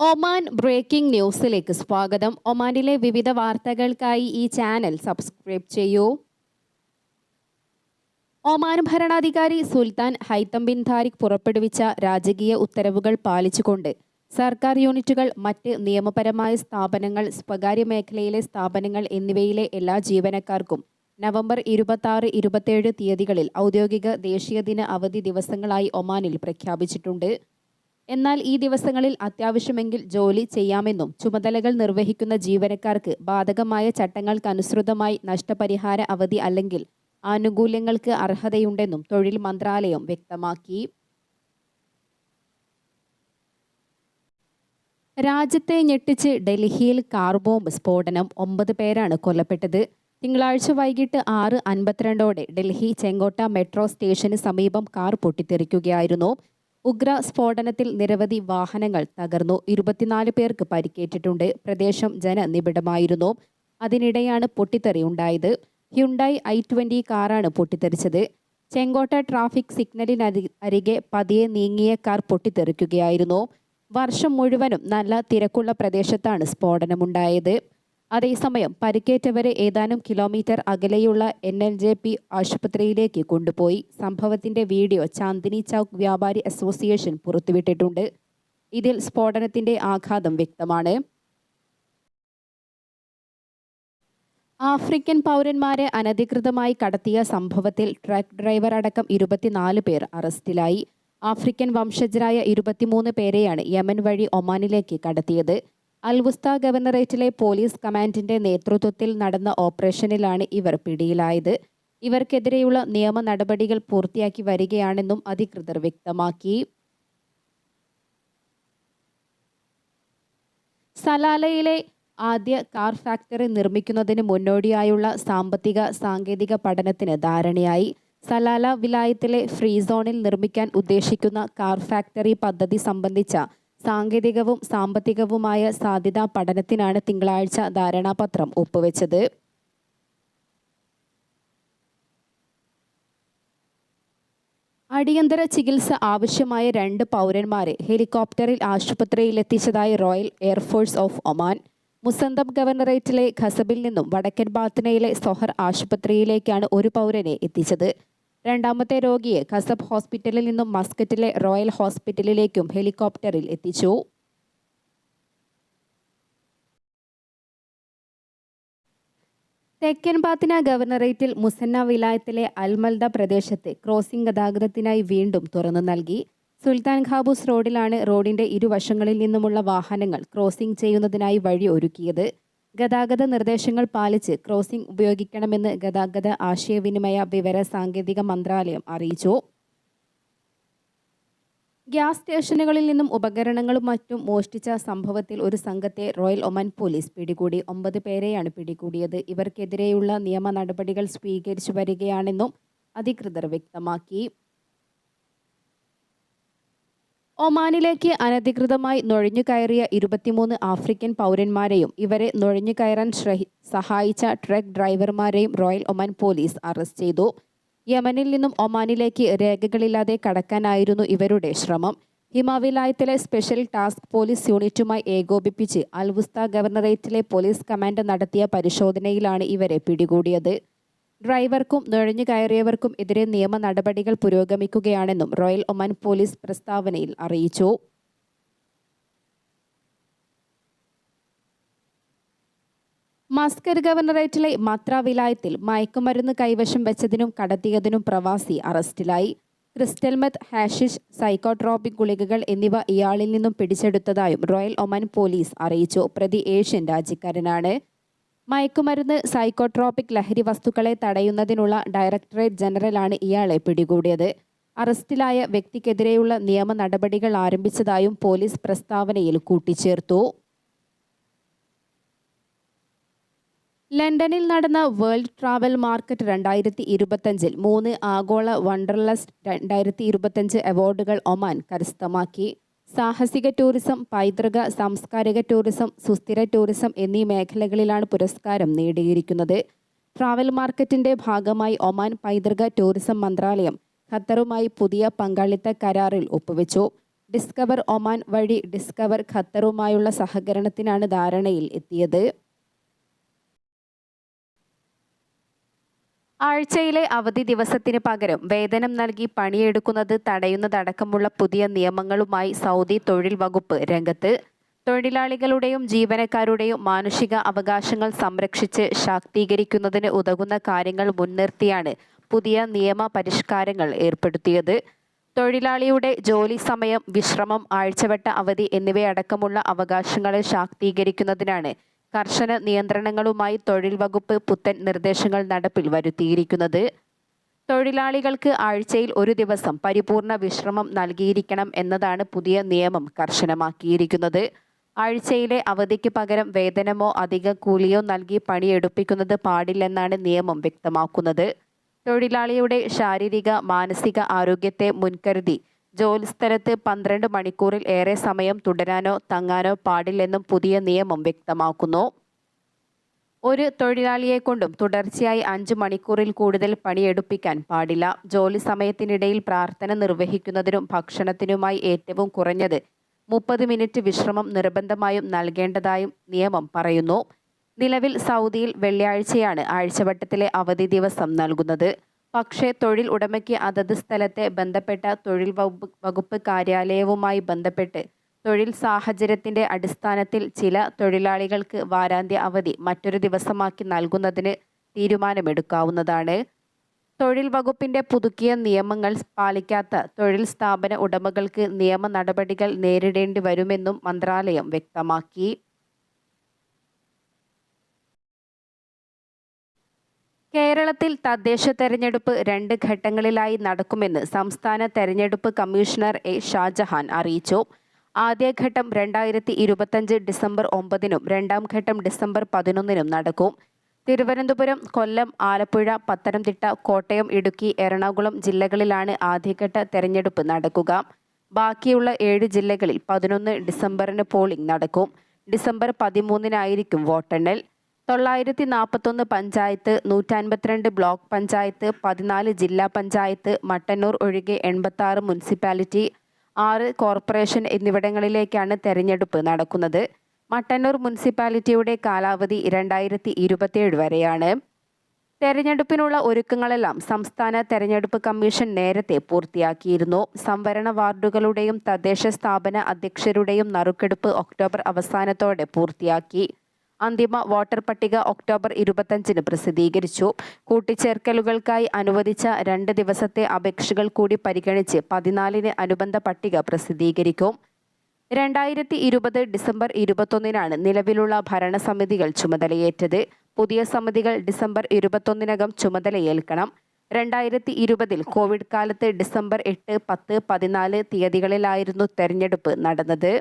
Oman breaking ന്യൂസിലേക്ക് സ്വാഗതം. ഒമാനിലെ വിവിധ വാർത്തകൾക്കായി ഈ ചാനൽ സബ്സ്ക്രൈബ് ചെയ്യൂ. ഒമാൻ ഭരണാധികാരി സുൽത്താൻ ഹൈത്തം ബിൻ താരിഖ് പുറപ്പെടുവിച്ച രാജകീയ ഉത്തരവുകൾ പാലിച്ചുകൊണ്ട് സർക്കാർ യൂണിറ്റുകൾ മറ്റ് നിയമപരമായ സ്ഥാപനങ്ങൾ സ്വകാര്യ മേഖലയിലെ സ്ഥാപനങ്ങൾ എന്നിവയിലെ എല്ലാ ജീവനക്കാർക്കും നവംബർ ഇരുപത്തി ഇരുപത്തേഴ് തീയതികളിൽ ഔദ്യോഗിക ദേശീയ ദിന അവധി ദിവസങ്ങളായി ഒമാനിൽ പ്രഖ്യാപിച്ചിട്ടുണ്ട്. എന്നാൽ ഈ ദിവസങ്ങളിൽ അത്യാവശ്യമെങ്കിൽ ജോലി ചെയ്യാമെന്നും ചുമതലകൾ നിർവഹിക്കുന്ന ജീവനക്കാർക്ക് ബാധകമായ ചട്ടങ്ങൾക്കനുസൃതമായി നഷ്ടപരിഹാര അവധി അല്ലെങ്കിൽ ആനുകൂല്യങ്ങൾക്ക് അർഹതയുണ്ടെന്നും തൊഴിൽ മന്ത്രാലയം വ്യക്തമാക്കി. രാജ്യത്തെ ഞെട്ടിച്ച് ഡൽഹിയിൽ കാർ ബോംബ് സ്ഫോടനം ഒമ്പത് പേരാണ് കൊല്ലപ്പെട്ടത്. തിങ്കളാഴ്ച വൈകിട്ട് ആറ് അൻപത്തിരണ്ടോടെ ഡൽഹി ചെങ്കോട്ട മെട്രോ സ്റ്റേഷന് സമീപം കാർ പൊട്ടിത്തെറിക്കുകയായിരുന്നു. ഉഗ്ര സ്ഫോടനത്തിൽ നിരവധി വാഹനങ്ങൾ തകർന്നു. ഇരുപത്തിനാല് പേർക്ക് പരിക്കേറ്റിട്ടുണ്ട്. പ്രദേശം ജനനിബിഡമായിരുന്നു. അതിനിടെയാണ് പൊട്ടിത്തെറി ഉണ്ടായത്. ഹ്യുണ്ടായി ഐ ട്വന്റി കാറാണ് പൊട്ടിത്തെറിച്ചത്. ചെങ്കോട്ട ട്രാഫിക് സിഗ്നലിനരി അരികെ പതിയെ നീങ്ങിയ കാർ പൊട്ടിത്തെറിക്കുകയായിരുന്നു. വർഷം മുഴുവനും നല്ല തിരക്കുള്ള പ്രദേശത്താണ് സ്ഫോടനമുണ്ടായത്. അതേസമയം പരിക്കേറ്റവരെ ഏതാനും കിലോമീറ്റർ അകലെയുള്ള എൻ എൽ ജെ പി ആശുപത്രിയിലേക്ക് കൊണ്ടുപോയി. സംഭവത്തിന്റെ വീഡിയോ ചാന്ദിനി ചൌക്ക് വ്യാപാരി അസോസിയേഷൻ പുറത്തുവിട്ടിട്ടുണ്ട്. ഇതിൽ സ്ഫോടനത്തിന്റെ ആഘാതം വ്യക്തമാണ്. ആഫ്രിക്കൻ പൗരന്മാരെ അനധികൃതമായി കടത്തിയ സംഭവത്തിൽ ട്രക്ക് ഡ്രൈവർ അടക്കം ഇരുപത്തിനാല് പേർ അറസ്റ്റിലായി. ആഫ്രിക്കൻ വംശജരായ ഇരുപത്തിമൂന്ന് പേരെയാണ് യമൻ വഴി ഒമാനിലേക്ക് കടത്തിയത്. അൽവുസ്ത ഗവർണറേറ്റിലെ പോലീസ് കമാൻഡിന്റെ നേതൃത്വത്തിൽ നടന്ന ഓപ്പറേഷനിലാണ് ഇവർ പിടിയിലായത്. ഇവർക്കെതിരെയുള്ള നിയമ നടപടികൾ പൂർത്തിയാക്കി വരികയാണെന്നും അധികൃതർ വ്യക്തമാക്കി. സലാലയിലെ ആദ്യ കാർ ഫാക്ടറി നിർമ്മിക്കുന്നതിന് മുന്നോടിയായുള്ള സാമ്പത്തിക സാങ്കേതിക പഠനത്തിന് ധാരണയായി. സലാല വിലായത്തിലെ ഫ്രീ സോണിൽ നിർമ്മിക്കാൻ ഉദ്ദേശിക്കുന്ന കാർ ഫാക്ടറി പദ്ധതി സംബന്ധിച്ച സാങ്കേതികവും സാമ്പത്തികവുമായ സാധ്യതാ പഠനത്തിനാണ് തിങ്കളാഴ്ച ധാരണാപത്രം ഒപ്പുവെച്ചത്. അടിയന്തര ചികിത്സ ആവശ്യമായ രണ്ട് പൗരന്മാരെ ഹെലികോപ്റ്ററിൽ ആശുപത്രിയിൽ എത്തിച്ചതായി royal air force of Oman. Musandam ഗവർണറേറ്റിലെ ഖസബിൽ നിന്നും വടക്കൻ ബാത്തനയിലെ സൊഹർ ആശുപത്രിയിലേക്കാണ് ഒരു പൗരനെ എത്തിച്ചത്. രണ്ടാമത്തെ രോഗിയെ കസബ് ഹോസ്പിറ്റലിൽ നിന്നും മസ്കറ്റിലെ റോയൽ ഹോസ്പിറ്റലിലേക്കും ഹെലികോപ്റ്ററിൽ എത്തിച്ചു. തെക്കൻ പാത്തിന ഗവർണറേറ്റിൽ മുസന്ന വിലായത്തിലെ അൽമൽദ പ്രദേശത്ത് ക്രോസിംഗ് ഗതാഗതത്തിനായി വീണ്ടും തുറന്നു നൽകി. സുൽത്താൻ ഖാബൂസ് റോഡിലാണ് റോഡിന്റെ ഇരുവശങ്ങളിൽ നിന്നുമുള്ള വാഹനങ്ങൾ ക്രോസിംഗ് ചെയ്യുന്നതിനായി വഴി ഒരുക്കിയത് ഗതാഗത നിർദ്ദേശങ്ങൾ പാലിച്ച് ക്രോസിംഗ് ഉപയോഗിക്കണമെന്ന് ഗതാഗത ആശയവിനിമയ വിവര സാങ്കേതിക മന്ത്രാലയം അറിയിച്ചു. ഗ്യാസ് സ്റ്റേഷനുകളിൽ നിന്നും ഉപകരണങ്ങളും മറ്റും മോഷ്ടിച്ച സംഭവത്തിൽ ഒരു സംഘത്തെ റോയൽ ഒമാൻ പോലീസ് പിടികൂടി. ഒമ്പത് പേരെയാണ് പിടികൂടിയത്. ഇവർക്കെതിരെയുള്ള നിയമ നടപടികൾ സ്വീകരിച്ചു വരികയാണെന്നും അധികൃതർ വ്യക്തമാക്കി. ഒമാനിലേക്ക് അനധികൃതമായി നുഴഞ്ഞുകയറിയ ഇരുപത്തിമൂന്ന് ആഫ്രിക്കൻ പൗരന്മാരെയും ഇവരെ നുഴഞ്ഞുകയറാൻ സഹായിച്ച ട്രക്ക് ഡ്രൈവർമാരെയും റോയൽ ഒമാൻ പോലീസ് അറസ്റ്റ് ചെയ്തു. യമനിൽ നിന്നും ഒമാനിലേക്ക് രേഖകളില്ലാതെ കടക്കാനായിരുന്നു ഇവരുടെ ശ്രമം. ഹിമാവിലായത്തിലെ സ്പെഷ്യൽ ടാസ്ക് പോലീസ് യൂണിറ്റുമായി ഏകോപിപ്പിച്ച് അൽവുസ്ത ഗവർണറേറ്റിലെ പോലീസ് കമാൻഡ് നടത്തിയ പരിശോധനയിലാണ് ഇവരെ പിടികൂടിയത്. ഡ്രൈവർക്കും നുഴഞ്ഞു കയറിയവർക്കും എതിരെ നിയമ നടപടികൾ പുരോഗമിക്കുകയാണെന്നും റോയൽ ഒമാൻ പോലീസ് പ്രസ്താവനയിൽ അറിയിച്ചു. മസ്കർ ഗവർണറേറ്റിലെ മാത്ര വിലായത്തിൽ മയക്കുമരുന്ന് കൈവശം വെച്ചതിനും കടത്തിയതിനും പ്രവാസി അറസ്റ്റിലായി. ക്രിസ്റ്റൽമത്ത് ഹാഷിഷ് സൈക്കോട്രോപിക് ഗുളികകൾ എന്നിവ ഇയാളിൽ നിന്നും പിടിച്ചെടുത്തതായും റോയൽ ഒമാൻ പോലീസ് അറിയിച്ചു. പ്രതി ഏഷ്യൻ രാജ്യക്കാരനാണ്. മയക്കുമരുന്ന് സൈക്കോട്രോപിക് ലഹരി വസ്തുക്കളെ തടയുന്നതിനുള്ള ഡയറക്ടറേറ്റ് ജനറലാണ് ഇയാളെ പിടികൂടിയത്. അറസ്റ്റിലായ വ്യക്തിക്കെതിരെയുള്ള നിയമ നടപടികൾ ആരംഭിച്ചതായും പോലീസ് പ്രസ്താവനയിൽ കൂട്ടിച്ചേർത്തു. ലണ്ടനിൽ നടന്ന വേൾഡ് ട്രാവൽ മാർക്കറ്റ് രണ്ടായിരത്തി ഇരുപത്തഞ്ചിൽ മൂന്ന് ആഗോള വണ്ടർലസ്റ്റ് രണ്ടായിരത്തി ഇരുപത്തഞ്ച് അവാർഡുകൾ ഒമാൻ കരസ്ഥമാക്കി. സാഹസിക ടൂറിസം പൈതൃക സാംസ്കാരിക ടൂറിസം സുസ്ഥിര ടൂറിസം എന്നീ മേഖലകളിലാണ് പുരസ്കാരം നേടിയിരിക്കുന്നത്. ട്രാവൽ മാർക്കറ്റിന്റെ ഭാഗമായി ഒമാൻ പൈതൃക ടൂറിസം മന്ത്രാലയം ഖത്തറുമായി പുതിയ പങ്കാളിത്ത കരാറിൽ ഒപ്പുവെച്ചു. ഡിസ്കവർ ഒമാൻ വഴി ഡിസ്കവർ ഖത്തറുമായുള്ള സഹകരണത്തിനാണ് ധാരണയിൽ എത്തിയത്. ആഴ്ചയിലെ അവധി ദിവസത്തിന് പകരം വേതനം നൽകി പണിയെടുക്കുന്നത് തടയുന്നതടക്കമുള്ള പുതിയ നിയമങ്ങളുമായി സൗദി തൊഴിൽ വകുപ്പ് രംഗത്ത്. തൊഴിലാളികളുടെയും ജീവനക്കാരുടെയും മാനുഷിക അവകാശങ്ങൾ സംരക്ഷിച്ച് ശാക്തീകരിക്കുന്നതിന് ഉതകുന്ന കാര്യങ്ങൾ മുൻനിർത്തിയാണ് പുതിയ നിയമ പരിഷ്കാരങ്ങൾ ഏർപ്പെടുത്തിയത്. തൊഴിലാളിയുടെ ജോലി സമയം വിശ്രമം ആഴ്ചവട്ട അവധി എന്നിവയടക്കമുള്ള അവകാശങ്ങളെ ശാക്തീകരിക്കുന്നതിനാണ് കർശന നിയന്ത്രണങ്ങളുമായി തൊഴിൽ വകുപ്പ് പുത്തൻ നിർദ്ദേശങ്ങൾ നടപ്പിൽ വരുത്തിയിരിക്കുന്നത്. തൊഴിലാളികൾക്ക് ആഴ്ചയിൽ ഒരു ദിവസം പരിപൂർണ വിശ്രമം നൽകിയിരിക്കണം എന്നതാണ് പുതിയ നിയമം കർശനമാക്കിയിരിക്കുന്നത്. ആഴ്ചയിലെ അവധിക്ക് പകരം വേതനമോ അധിക കൂലിയോ നൽകി പണിയെടുപ്പിക്കുന്നത് പാടില്ലെന്നാണ് നിയമം വ്യക്തമാക്കുന്നത്. തൊഴിലാളിയുടെ ശാരീരിക മാനസിക ആരോഗ്യത്തെ മുൻകരുതി ജോലിസ്ഥലത്ത് പന്ത്രണ്ട് മണിക്കൂറിൽ ഏറെ സമയം തുടരാനോ തങ്ങാനോ പാടില്ലെന്നും പുതിയ നിയമം വ്യക്തമാക്കുന്നു. ഒരു തൊഴിലാളിയെ കൊണ്ടും തുടർച്ചയായി അഞ്ച് മണിക്കൂറിൽ കൂടുതൽ പണിയെടുപ്പിക്കാൻ പാടില്ല. ജോലി സമയത്തിനിടയിൽ പ്രാർത്ഥന നിർവഹിക്കുന്നതിനും ഭക്ഷണത്തിനുമായി ഏറ്റവും കുറഞ്ഞത് മുപ്പത് മിനിറ്റ് വിശ്രമം നിർബന്ധമായും നൽകേണ്ടതായും നിയമം പറയുന്നു. നിലവിൽ സൗദിയിൽ വെള്ളിയാഴ്ചയാണ് ആഴ്ചവട്ടത്തിലെ അവധി ദിവസം നൽകുന്നത്. പക്ഷേ തൊഴിൽ ഉടമയ്ക്ക് അതത് സ്ഥലത്തെ ബന്ധപ്പെട്ട തൊഴിൽ വകുപ്പ് കാര്യാലയവുമായി ബന്ധപ്പെട്ട് തൊഴിൽ സാഹചര്യത്തിന്റെ അടിസ്ഥാനത്തിൽ ചില തൊഴിലാളികൾക്ക് വാരാന്ത്യ അവധി മറ്റൊരു ദിവസമാക്കി നൽകുന്നതിന് തീരുമാനമെടുക്കാവുന്നതാണ്. തൊഴിൽ വകുപ്പിന്റെ പുതുക്കിയ നിയമങ്ങൾ പാലിക്കാത്ത തൊഴിൽ സ്ഥാപന ഉടമകൾക്ക് നിയമ നടപടികൾ നേരിടേണ്ടി വരുമെന്നും മന്ത്രാലയം വ്യക്തമാക്കി. കേരളത്തിൽ തദ്ദേശ തെരഞ്ഞെടുപ്പ് രണ്ട് ഘട്ടങ്ങളിലായി നടക്കുമെന്ന് സംസ്ഥാന തെരഞ്ഞെടുപ്പ് കമ്മീഷണർ എ ഷാജഹാൻ അറിയിച്ചു. ആദ്യഘട്ടം രണ്ടായിരത്തി ഇരുപത്തഞ്ച് ഡിസംബർ ഒമ്പതിനും രണ്ടാം ഘട്ടം ഡിസംബർ പതിനൊന്നിനും നടക്കും. തിരുവനന്തപുരം കൊല്ലം ആലപ്പുഴ പത്തനംതിട്ട കോട്ടയം ഇടുക്കി എറണാകുളം ജില്ലകളിലാണ് ആദ്യഘട്ട തെരഞ്ഞെടുപ്പ് നടക്കുക. ബാക്കിയുള്ള ഏഴ് ജില്ലകളിൽ പതിനൊന്ന് ഡിസംബറിന് പോളിംഗ് നടക്കും. ഡിസംബർ പതിമൂന്നിനായിരിക്കും വോട്ടെണ്ണൽ. തൊള്ളായിരത്തി നാൽപ്പത്തൊന്ന് പഞ്ചായത്ത് നൂറ്റൻപത്തിരണ്ട് ബ്ലോക്ക് പഞ്ചായത്ത് പതിനാല് ജില്ലാ പഞ്ചായത്ത് മട്ടന്നൂർ ഒഴികെ എൺപത്താറ് മുനിസിപ്പാലിറ്റി ആറ് കോർപ്പറേഷൻ എന്നിവിടങ്ങളിലേക്കാണ് തെരഞ്ഞെടുപ്പ് നടക്കുന്നത്. മട്ടന്നൂർ മുനിസിപ്പാലിറ്റിയുടെ കാലാവധി രണ്ടായിരത്തി ഇരുപത്തിയേഴ് വരെയാണ്. തെരഞ്ഞെടുപ്പിനുള്ള ഒരുക്കങ്ങളെല്ലാം സംസ്ഥാന തെരഞ്ഞെടുപ്പ് കമ്മീഷൻ നേരത്തെ പൂർത്തിയാക്കിയിരുന്നു. സംവരണ വാർഡുകളുടെയും തദ്ദേശ സ്ഥാപന അധ്യക്ഷരുടെയും നറുക്കെടുപ്പ് ഒക്ടോബർ അവസാനത്തോടെ പൂർത്തിയാക്കി. അന്തിമ വോട്ടർ പട്ടിക ഒക്ടോബർ ഇരുപത്തഞ്ചിന് പ്രസിദ്ധീകരിച്ചു. കൂട്ടിച്ചേർക്കലുകൾക്കായി അനുവദിച്ച രണ്ട് ദിവസത്തെ അപേക്ഷകൾ കൂടി പരിഗണിച്ച് പതിനാലിന് അനുബന്ധ പട്ടിക പ്രസിദ്ധീകരിക്കും. രണ്ടായിരത്തി ഇരുപത് ഡിസംബർ ഇരുപത്തൊന്നിനാണ് നിലവിലുള്ള ഭരണസമിതികൾ ചുമതലയേറ്റത്. പുതിയ സമിതികൾ ഡിസംബർ ഇരുപത്തൊന്നിനകം ചുമതലയേൽക്കണം. രണ്ടായിരത്തി ഇരുപതിൽ കോവിഡ് കാലത്ത് ഡിസംബർ എട്ട് പത്ത് പതിനാല് തീയതികളിലായിരുന്നു തെരഞ്ഞെടുപ്പ് നടന്നത്.